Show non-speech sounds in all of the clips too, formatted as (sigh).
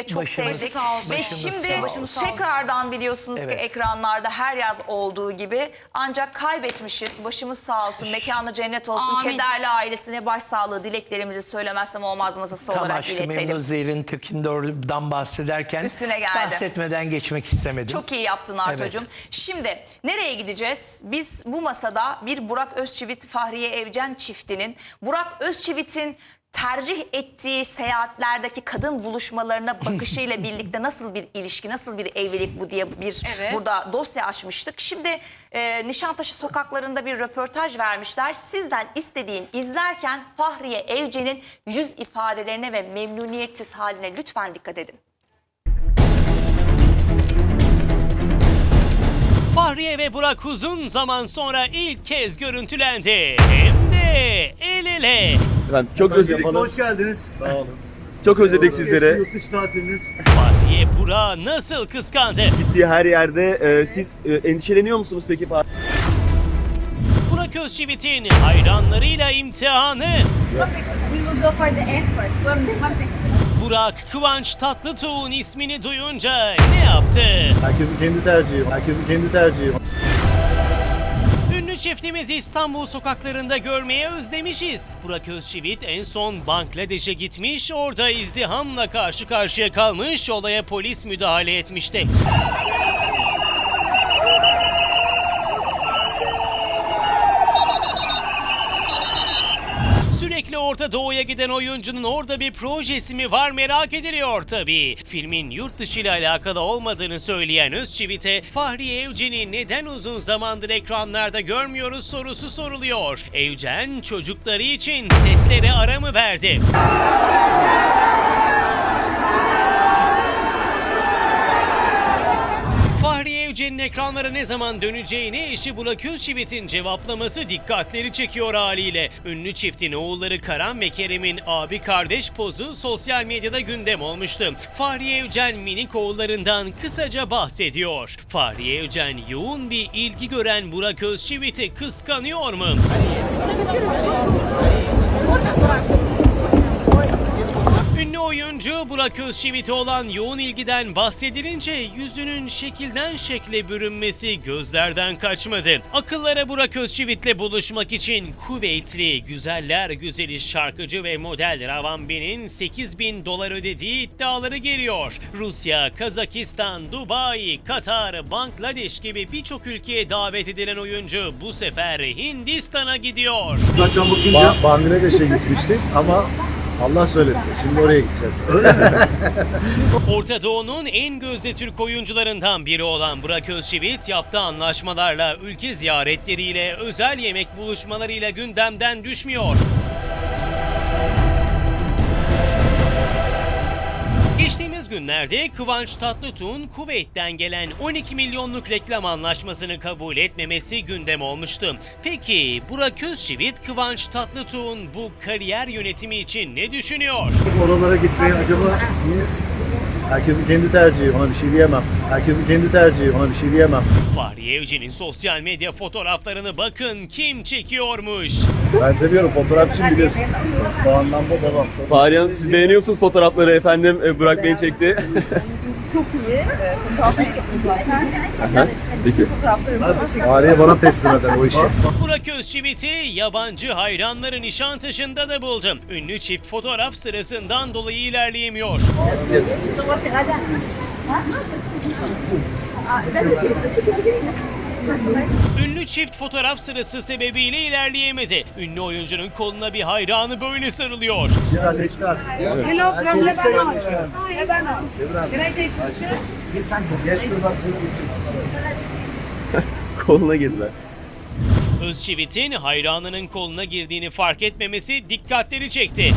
nedeniyle çok Başımız- sevdik. Sağ olsun. Ve Başımız şimdi sağ olsun. sağ olsun. tekrardan biliyorsunuz ki Evet. ekranlarda her yaz olduğu gibi ancak kaybetmişiz. Başımız sağ olsun, mekanı cennet olsun. Amin. Kederli ailesine başsağlığı dileklerimizi söylemezsem olmaz masası Tam olarak Aşkı iletelim. Memnu Zehir'in Tekindor'dan bahsederken Üstüne geldi. bahsetmeden geçmek istemedim. Çok iyi yaptın Artocuğum. Şimdi nereye gideceğiz? Biz bu masada bir Burak Özçivit Fahriye Evcen çiftinin Burak Özçivit'in tercih ettiği seyahatlerdeki kadın buluşmalarına bakışıyla (laughs) birlikte nasıl bir ilişki, nasıl bir evlilik bu diye bir Evet. burada dosya açmıştık. Şimdi e, Nişantaşı sokaklarında bir röportaj vermişler. Sizden istediğim izlerken Fahriye Evcen'in yüz ifadelerine ve memnuniyetsiz haline lütfen dikkat edin. Fahriye ve Burak uzun zaman sonra ilk kez görüntülendi. Hem de. Efendim çok özledik. Hoş geldiniz. Sağ olun. Çok özledik sizleri. Yurt dışı tatiliniz. Fahriye Burak'ı nasıl kıskandı? Gittiği her yerde e, siz e, endişeleniyor musunuz peki? Burak Özçivit'in hayranlarıyla imtihanı. Burak Kıvanç Tatlıtuğ'un ismini duyunca ne yaptı? Herkesin kendi tercihi. Herkesin kendi tercihi. Çiftimizi İstanbul sokaklarında görmeye özlemişiz. Burak Özçivit en son Bangladeş'e gitmiş, orada izdihamla karşı karşıya kalmış, olaya polis müdahale etmişti. Sürekli Orta Doğu'ya giden oyuncunun orada bir projesi mi var merak ediliyor tabii. Filmin yurt dışı ile alakalı olmadığını söyleyen Özçivit'e Fahriye Evcen'i neden uzun zamandır ekranlarda görmüyoruz sorusu soruluyor. Evcen çocukları için setlere ara mı verdi? Evcen'in ekranlara ne zaman döneceğini eşi Burak Özçivit'in cevaplaması dikkatleri çekiyor haliyle. Ünlü çiftin oğulları Karan ve Kerem'in abi kardeş pozu sosyal medyada gündem olmuştu. Fahriye Evcen minik oğullarından kısaca bahsediyor. Fahriye Evcen yoğun bir ilgi gören Burak Özçivit'i kıskanıyor mu? Ünlü oyuncu Burak Özçivit'e olan yoğun ilgiden bahsedilince yüzünün şekilden şekle bürünmesi gözlerden kaçmadı. Akıllara Burak Özçivit'le buluşmak için Kuveytli güzeller güzeli şarkıcı ve model Ravan B'nin 8 bin dolar ödediği iddiaları geliyor. Rusya, Kazakistan, Dubai, Katar, Bangladeş gibi birçok ülkeye davet edilen oyuncu bu sefer Hindistan'a gidiyor. Zaten bugün ba- Bangladeş'e gitmiştik ama Allah söyledi. Şimdi oraya gideceğiz. (laughs) Orta Doğu'nun en gözde Türk oyuncularından biri olan Burak Özçivit yaptığı anlaşmalarla ülke ziyaretleriyle özel yemek buluşmalarıyla gündemden düşmüyor. Günlerde Kıvanç Tatlıtuğ'un Kuveyt'ten gelen 12 milyonluk reklam anlaşmasını kabul etmemesi gündem olmuştu. Peki Burak Özçivit Kıvanç Tatlıtuğ'un bu kariyer yönetimi için ne düşünüyor? Oralara gitmeyi acaba niye? Herkesin kendi tercihi. Ona bir şey diyemem. Herkesin kendi tercihi. Ona bir şey diyemem. Fahriye Evcen'in sosyal medya fotoğraflarını bakın kim çekiyormuş. Ben seviyorum. Fotoğrafçıyım biliyorsun. Bu anlamda devam. Fahriye Hanım siz beğeniyor musunuz fotoğrafları efendim? E, Burak Bey'in çekti. (laughs) Çok iyi. Fotoğrafını yapıyoruz zaten. Peki. Fotoğraflarımız Ariye bana teslim eder o işi. Burak Özçivit'i yabancı hayranları Nişantaşı'nda da buldum. Ünlü çift fotoğraf sırasından dolayı ilerleyemiyor. Yes. Ünlü çift fotoğraf sırası sebebiyle ilerleyemedi. Ünlü oyuncunun koluna bir hayranı böyle sarılıyor. Hello from Koluna girdiler. Özçivit'in hayranının koluna girdiğini fark etmemesi dikkatleri çekti.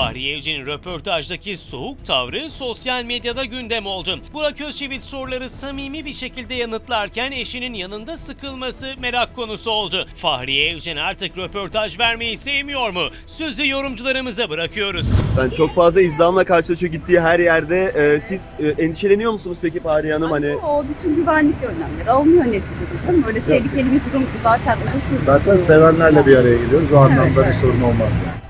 Fahriye Evcen'in röportajdaki soğuk tavrı sosyal medyada gündem oldu. Burak Özçivit soruları samimi bir şekilde yanıtlarken eşinin yanında sıkılması merak konusu oldu. Fahriye Evcen artık röportaj vermeyi sevmiyor mu? Sözü yorumcularımıza bırakıyoruz. Ben çok fazla izlamla karşılaşıyor gittiği her yerde. Ee, siz e, endişeleniyor musunuz peki Fahriye Hanım? Hani O bütün güvenlik önlemleri alınıyor neticede canım. Öyle tehlikeli bir durum zaten oluşmuyor. Zaten sevenlerle bir araya geliyoruz. O anlamda evet. bir sorun olmaz. Yani.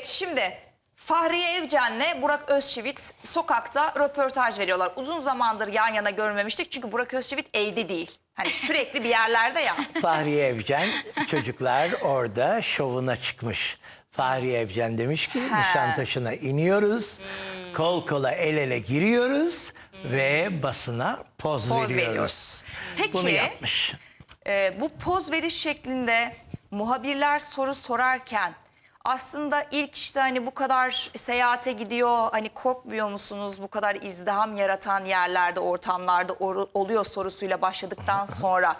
Evet şimdi Fahriye Evcen'le Burak Özçivit sokakta röportaj veriyorlar. Uzun zamandır yan yana görmemiştik çünkü Burak Özçivit evde değil. Hani sürekli bir yerlerde ya. (laughs) Fahriye Evcen çocuklar orada şovuna çıkmış. Fahriye Evcen demiş ki Nişantaşı'na iniyoruz. Kol kola el ele giriyoruz ve basına poz, Poz veriyoruz. veriyoruz. Peki Bunu yapmış. e, bu poz veriş şeklinde muhabirler soru sorarken aslında ilk işte hani bu kadar seyahate gidiyor hani korkmuyor musunuz? Bu kadar izdiham yaratan yerlerde ortamlarda or- oluyor sorusuyla başladıktan (laughs) sonra.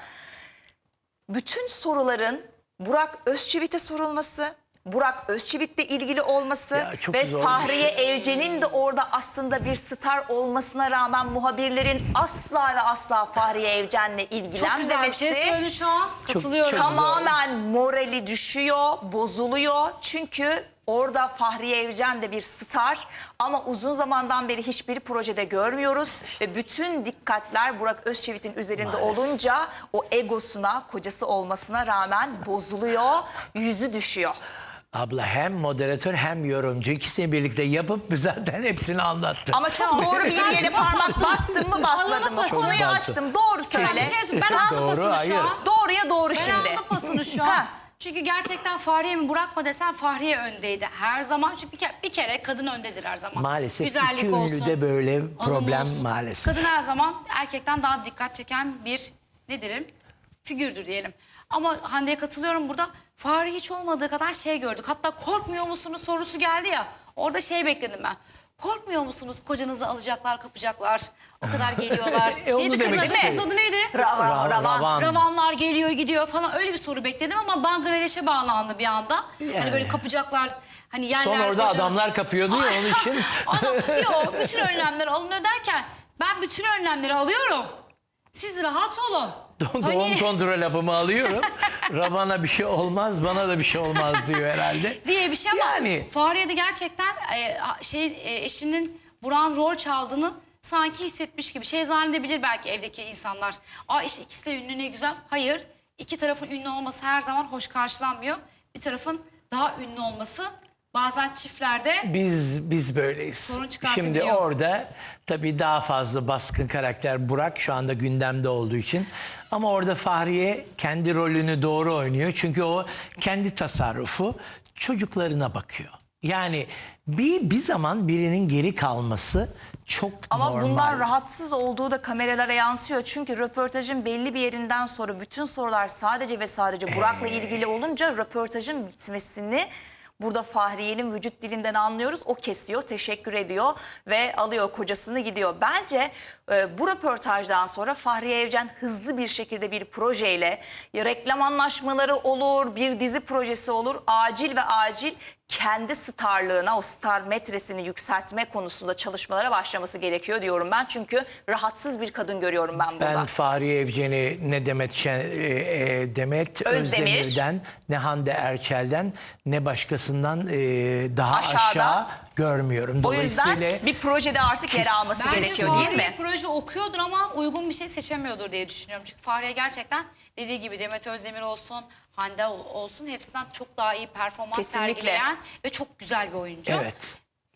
Bütün soruların Burak Özçivit'e sorulması, Burak Özçivit'le ilgili olması Ya çok ve Fahriye şey. Evcen'in de orada aslında bir star olmasına rağmen muhabirlerin asla ve asla Fahriye Evcen'le ilgilenmemesi. Çok güzel bir şey söyledi şu an. Katılıyorum. çok- Tamamen morali düşüyor, bozuluyor. Çünkü orada Fahriye Evcen de bir star ama uzun zamandan beri hiçbir projede görmüyoruz. Ve bütün dikkatler Burak Özçivit'in üzerinde Maalesef. olunca o egosuna, kocası olmasına rağmen bozuluyor, yüzü düşüyor. Abla hem moderatör hem yorumcu ikisini birlikte yapıp (laughs) zaten hepsini anlattı. Ama çok Tamam. doğru bir Sen yere parmak bastın mı basmadın mı? Konuyu açtım. Doğru söyle. Ben şey söyleyeyim. Ben aldım Doğru, pasını hayır. şu an. Doğruya doğru Ben şimdi. aldım pasını şu an. Ha. Çünkü gerçekten Fahriye mi Burak mı desem Fahriye öndeydi. Her zaman çünkü bir kere, bir kere kadın öndedir her zaman. Maalesef Güzellik iki olsun, ünlüde böyle problem olsun. maalesef. Kadın her zaman erkekten daha dikkat çeken bir ne derim figürdür diyelim. Ama Hande'ye katılıyorum burada. Fahri hiç olmadığı kadar şey gördük. Hatta korkmuyor musunuz sorusu geldi ya. Orada şey bekledim ben. Korkmuyor musunuz kocanızı alacaklar kapacaklar. O kadar geliyorlar. (laughs) E, onu neydi demek kızın adı? Kızın adı neydi? Ra- ra- ravan. Ravan. Ravanlar geliyor gidiyor falan öyle bir soru bekledim ama Bangladeş'e bağlandı bir anda. Hani Yani. böyle kapacaklar hani yerler Son orada kocaman- adamlar kapıyordu ya onun için. (laughs) Adam, yok bütün önlemler alınıyor derken ben bütün önlemleri alıyorum. Siz rahat olun. Doğum Hani- kontrol hapımı alıyorum. (laughs) Ravana bir şey olmaz, bana da bir şey olmaz diyor herhalde. diye bir şey ama Yani Fahriye de gerçekten e, şey e, eşinin Burak'ın rol çaldığını sanki hissetmiş gibi. Şey zannedebilir belki evdeki insanlar. Aa işte ikisi de ünlü ne güzel. Hayır. iki tarafın ünlü olması her zaman hoş karşılanmıyor. Bir tarafın daha ünlü olması bazen çiftlerde biz biz böyleyiz. Sorun. Şimdi orada tabii daha fazla baskın karakter Burak şu anda gündemde olduğu için. Ama orada Fahriye kendi rolünü doğru oynuyor. Çünkü o kendi tasarrufu çocuklarına bakıyor. Yani bir bir zaman birinin geri kalması çok Ama normal. bundan rahatsız olduğu da kameralara yansıyor. Çünkü röportajın belli bir yerinden sonra bütün sorular sadece ve sadece Burak'la Ee. ilgili olunca röportajın bitmesini burada Fahriye'nin vücut dilinden anlıyoruz. O kesiyor, teşekkür ediyor ve alıyor kocasını gidiyor. Bence e, bu röportajdan sonra Fahriye Evcen hızlı bir şekilde bir projeyle ya reklam anlaşmaları olur, bir dizi projesi olur. Acil ve acil kendi starlığına, o star metresini yükseltme konusunda çalışmalara başlaması gerekiyor diyorum ben. Çünkü rahatsız bir kadın görüyorum ben burada. Ben Fahriye Evcen'i ne Demet e, e, Demet Özdemir. Özdemir'den ne Hande Erçel'den ne başkasından e, daha aşağı görmüyorum. o yüzden Dolayısıyla bir projede artık yer alması Bence gerekiyor değil Fahriye mi? proje okuyordur ama uygun bir şey seçemiyordur diye düşünüyorum. Çünkü Fahriye gerçekten dediği gibi Demet Özdemir olsun, Hande ol- olsun hepsinden çok daha iyi performans Kesinlikle. sergileyen ve çok güzel bir oyuncu. evet.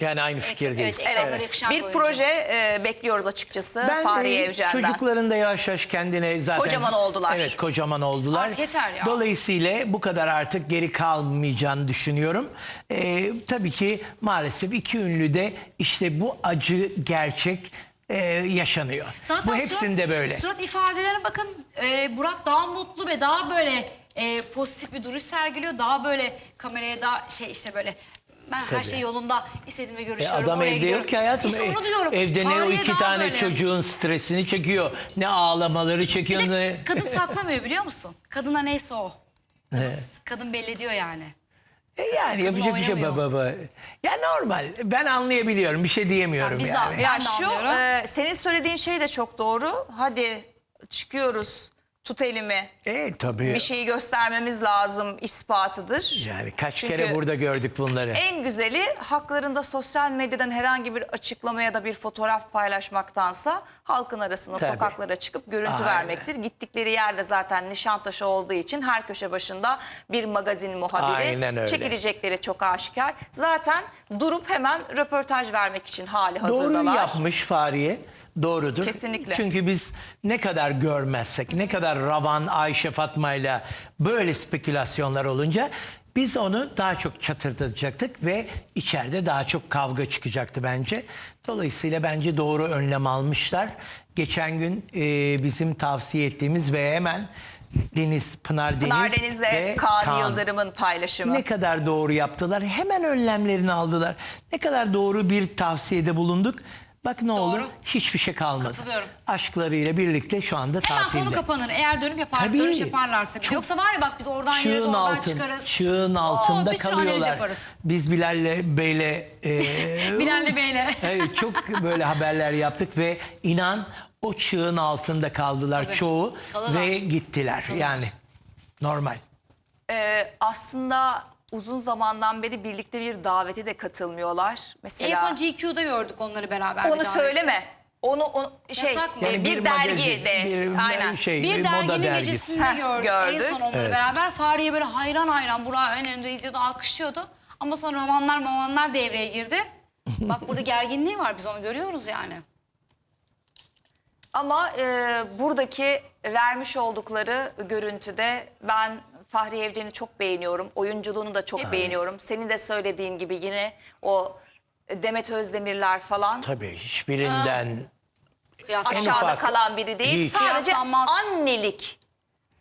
Yani aynı fikirdeyiz. evet, evet. yakışan bir proje e, bekliyoruz açıkçası Ben Fahriye de Evcen'den. çocukların da yavaş yavaş kendine zaten... Kocaman oldular. Evet kocaman oldular. Artık yeter ya. Dolayısıyla bu kadar artık geri kalmayacağını düşünüyorum. Ee, tabii ki maalesef iki ünlü de işte bu acı gerçek e, yaşanıyor. Zaten bu hepsinde surat, böyle. Surat ifadelerine bakın e, Burak daha mutlu ve daha böyle e, pozitif bir duruş sergiliyor. Daha böyle kameraya daha şey işte böyle ben her Tabii. şey yolunda istediğimle E görüşüyorum. adam oraya evde gidiyorum. yok ki hayatım. İşte E, onu diyorum. Evde ne o iki tane böyle. çocuğun stresini çekiyor. Ne ağlamaları çekiyor. Bir ne... kadın (laughs) saklamıyor biliyor musun? Kadına neyse o. Kadın, kadın belli ediyor yani. E yani yapacak bir şey baba. Ya normal. Ben anlayabiliyorum. Bir şey diyemiyorum biz de- yani. Ben Ya de şu anlıyorum. e, senin söylediğin şey de çok doğru. Hadi çıkıyoruz tut elimi. E tabii. Bir şeyi göstermemiz lazım ispatıdır. Yani kaç Çünkü kere burada gördük bunları. En güzeli haklarında sosyal medyadan herhangi bir açıklama ya da bir fotoğraf paylaşmaktansa halkın arasında Tabii. sokaklara çıkıp görüntü Aynen. vermektir. Gittikleri yerde zaten Nişantaşı olduğu için her köşe başında bir magazin muhabiri. Aynen öyle. Çekilecekleri çok aşikar. Zaten durup hemen röportaj vermek için hali hazırdalar. Doğru yapmış Fahriye. Doğrudur. Kesinlikle. Çünkü biz ne kadar görmezsek, ne kadar Ravan, Ayşe, Fatma'yla böyle spekülasyonlar olunca biz onu daha çok çatırdatacaktık ve içeride daha çok kavga çıkacaktı bence. Dolayısıyla bence doğru önlem almışlar. Geçen gün e, bizim tavsiye ettiğimiz ve hemen Deniz, Pınar Deniz, Pınar Deniz ve ve Kaan, Kaan. Yıldırım'ın paylaşımı. Ne kadar doğru yaptılar. Hemen önlemlerini aldılar. Ne kadar doğru bir tavsiyede bulunduk. Bak ne olur hiçbir şey kalmadı. Katılıyorum. Aşklarıyla birlikte şu anda Hemen tatilde. konu kapanır. Eğer dönüp yapar, Tabii. dönüş yaparlarsa. Çok- Yoksa var ya bak biz oradan yeriz, Çığın oradan altın, çıkarız. çığın Oo, altında analiz kalıyorlar. Biz Bilal'le Bey'le e, (laughs) Bilal'le Bey'le. (laughs) evet, çok böyle haberler yaptık ve inan o çığın altında kaldılar Tabii. çoğu Kalırlar. ve gittiler. Yani normal. Ee, aslında uzun zamandan beri birlikte bir davete de katılmıyorlar. Mesela En son GQ'da gördük onları beraber. bir onu davette. söyleme. Onu, onu şey Yasak mı? e, Yani bir, magazin, dergide bir aynen. şey, Bir moda derginin dergisi. gecesinde Heh, gördük. gördük. En son onları Evet. beraber Fahriye böyle hayran hayran Burak'ı en önde izliyordu, alkışlıyordu. Ama sonra romanlar romanlar devreye girdi. (laughs) Bak burada gerginliği var biz onu görüyoruz yani. Ama e, buradaki vermiş oldukları görüntüde ben Fahri Evcen'i çok beğeniyorum. Oyunculuğunu da çok beğeniyorum. Senin de söylediğin gibi yine o Demet Özdemirler falan Tabii hiçbirinden. En aşağıda ufak. kalan biri değil. Hiç. Sadece Kıyaslanmaz. annelik.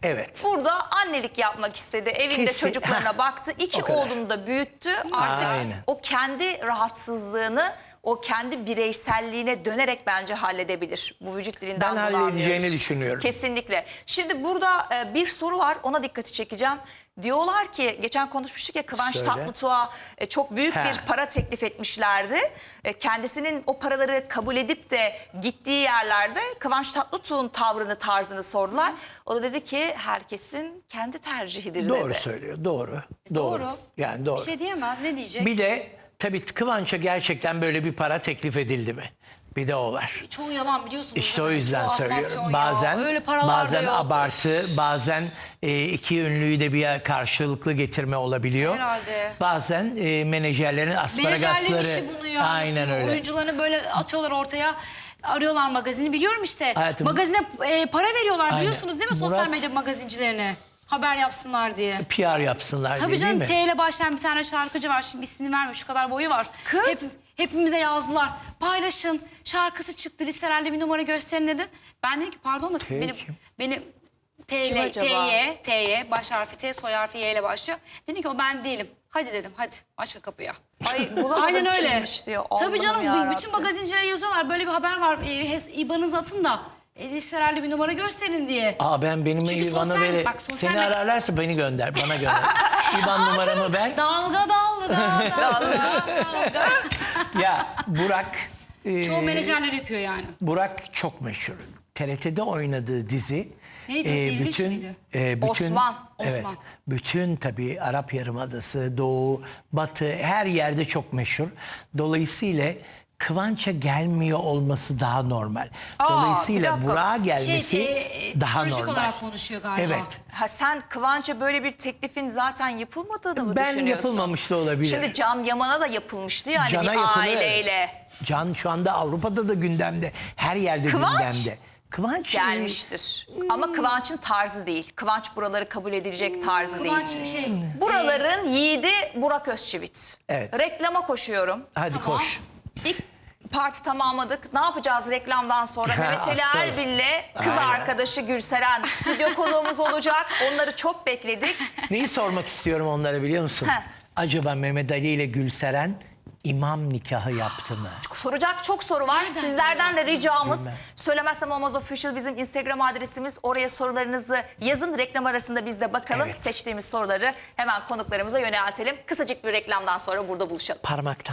evet. Burada annelik yapmak istedi. Evinde Kesin. çocuklarına (laughs) baktı. İki oğlunu da büyüttü. Artık Aynen. o kendi rahatsızlığını o kendi bireyselliğine dönerek bence halledebilir. Bu vücut dilinden Ben bunu halledeceğini anlıyoruz. düşünüyorum. Kesinlikle. Şimdi burada e, bir soru var ona dikkati çekeceğim. Diyorlar ki geçen konuşmuştuk ya Kıvanç Söyle. Tatlıtuğ'a e, çok büyük He. bir para teklif etmişlerdi. E, kendisinin o paraları kabul edip de gittiği yerlerde Kıvanç Tatlıtuğ'un tavrını tarzını sordular. O da dedi ki herkesin kendi tercihidir Doğru dedi. söylüyor. Doğru. Doğru. Doğru. Yani doğru. Bir şey diyemez ne diyecek? Bir de tabii Kıvanç'a gerçekten böyle bir para teklif edildi mi? Bir de o var. Çoğu yalan biliyorsunuz. İşte o yüzden söylüyorum. aflasyon ya. Bazen Öyle bazen abartı, bazen e, iki ünlüyü de bir karşılıklı getirme olabiliyor. Herhalde. Bazen e, menajerlerin Menajerlerin asparagasları. işi bunu ya. Aynen öyle. Oyuncularını böyle atıyorlar ortaya. Arıyorlar magazini biliyorum işte. Hayatım- Magazine e, para veriyorlar Aynen. biliyorsunuz değil mi sosyal Murat- medya magazincilerine? Haber yapsınlar diye. PR yapsınlar Tabii diye canım değil T mi? ile başlayan bir tane şarkıcı var. Şimdi ismini vermiyor şu kadar boyu var. Kız. hepimize yazdılar. Paylaşın. Şarkısı çıktı listelerde bir numara gösterin dedi. Ben dedim ki pardon da siz T benim kim? benim T ile acaba? T'ye T'ye baş harfi T soy harfi Y ile başlıyor. Dedim ki o ben değilim. Hadi dedim hadi başka kapıya. Ay Aynen öyle. diyor. Tabii canım bütün magazincilere yazıyorlar. Böyle bir haber var. E, İBAN'ınızı atın da e, listelerde bir numara gösterin diye. Aa ben benim Çünkü IBAN'ı sosyal- vere. bak sosyal Seni ararlarsa beni gönder. Bana gönder. (laughs) İBAN numaramı ver. (laughs) Dalga dalga dalga dalga. ya Burak. e, Çoğu menajerler yapıyor yani. Burak çok meşhur. TRT'de oynadığı dizi. Neydi? İlginç bütün, miydi? e, bütün, Osman. Evet. Osman. Bütün tabii Arap Yarımadası, Doğu, Batı her yerde çok meşhur. Dolayısıyla Kıvanç'a gelmiyor olması daha normal. Aa, bir Dolayısıyla dakika. Burak'a gelmesi Şey, e, daha psikolojik normal. olarak konuşuyor galiba. Evet. Ha sen Kıvanç'a böyle bir teklifin zaten yapılmadığını mı Ben düşünüyorsun? yapılmamış da olabilir. Şimdi Can Yaman'a da yapılmıştı yani Can'a bir yapılır. aileyle Can şu anda Avrupa'da da gündemde. Her yerde Kıvanç gündemde. Kıvanç e, gelmiştir. Ama Kıvanç'ın tarzı değil. Kıvanç buraları kabul edilecek tarzı Kıvanç değil. şey Buraların yiğidi Burak Özçivit. Evet. Reklama koşuyorum. Hadi Tamam. koş. İlk parti tamamladık. Ne yapacağız reklamdan sonra? (laughs) Mehmet Ali. Erbil'le kız Aynen. arkadaşı Gülseren stüdyo konuğumuz olacak. Onları çok bekledik. Neyi sormak istiyorum onlara biliyor musun? Heh. Acaba Mehmet Ali ile Gülseren imam nikahı yaptı mı? Soracak çok soru var. Nereden Sizlerden de ricamız Bilmem. söylemezsem olmaz official bizim Instagram adresimiz. Oraya sorularınızı yazın. Reklam arasında biz de bakalım. Evet. Seçtiğimiz soruları hemen konuklarımıza yöneltelim. Kısacık bir reklamdan sonra burada buluşalım. Parmaktan